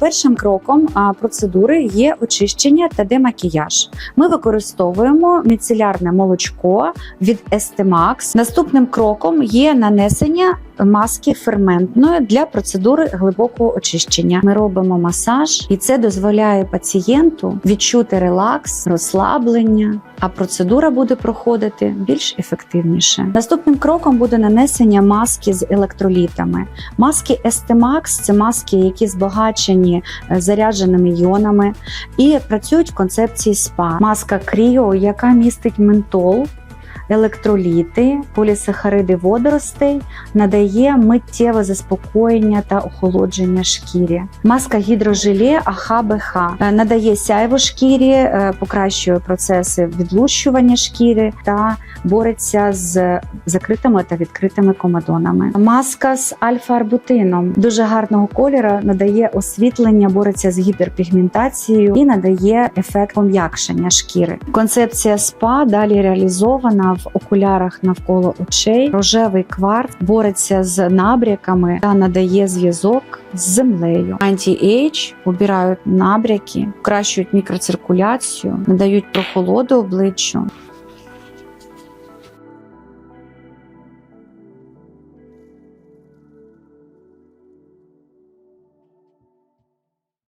першим кроком процедури є очищення та демакіяж. Ми використовуємо міцелярне молочко від Estemax. Наступним кроком є нанесення маски ферментної для процедури глибокого очищення. Ми робимо масаж, і це дозволяє пацієнту відчути релакс, розслаблення. А процедура буде проходити більш ефективніше. Наступним кроком буде нанесення маски з електролітами. Маски Estemax – це маски, які збагачені е, зарядженими іонами і працюють в концепції СПА. Маска Кріо, яка містить ментол. Електроліти, полісахариди водоростей надає миттєве заспокоєння та охолодження шкірі. Маска гідрожеле АХ-БХ е, надає сяйво шкірі, е, покращує процеси відлущування шкіри та бореться з закритими та відкритими комедонами. Маска з альфа-арбутином дуже гарного кольору надає освітлення, бореться з гіперпігментацією і надає ефект пом'якшення шкіри. Концепція СПА далі реалізована в окулярах навколо очей. Рожевий кварц бореться з набряками та надає зв'язок з землею. Анті-ейдж обирають набряки, покращують мікроциркуляцію, надають прохолоду обличчю.